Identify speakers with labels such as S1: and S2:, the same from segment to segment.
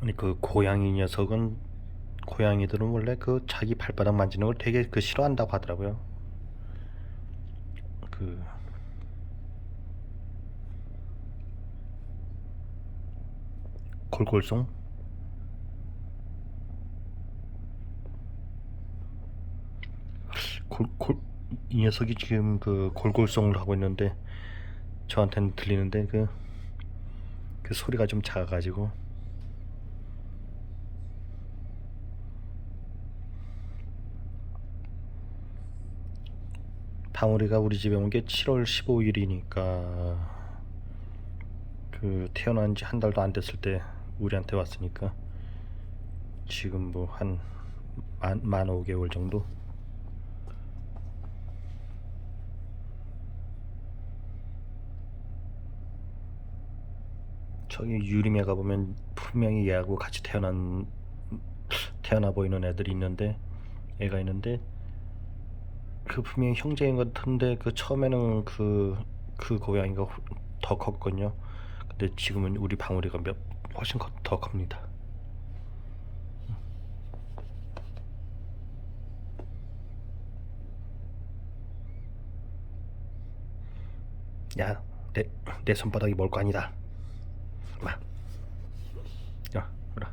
S1: 아니 그 고양이 녀석은 고양이들은 원래 그 자기 발바닥 만지는 걸 되게 그 싫어한다고 하더라고요. 그 골골송 골골 이 녀석이 지금 그 골골송을 하고 있는데 저한테는 들리는데 그 그 소리가 좀 작아가지고 방울이가 우리 집에 온 게 7월 15일이니까 그 태어난 지 한 달도 안 됐을 때 우리한테 왔으니까 지금 뭐 한 만, 만 5개월 정도? 저기 유림에 가보면 분명히 얘하고 같이 태어난 태어나 보이는 애들이 있는데 애가 있는데 그 분명히 형제인 것 같은데 그 처음에는 그그 고양이가 호- 더 컸거든요. 근데 지금은 우리 방울이가 몇 훨씬 커- 더 큽니다. 야, 내, 내 손바닥이 멀 거 아니다. 마. 야, 그래.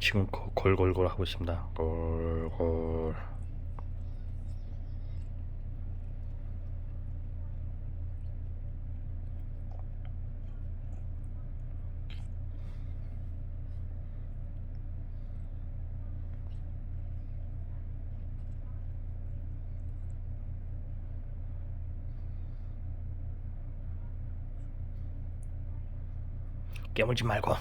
S1: 지금 고- 골골골 하고 있습니다. 골골. 깨물지 말고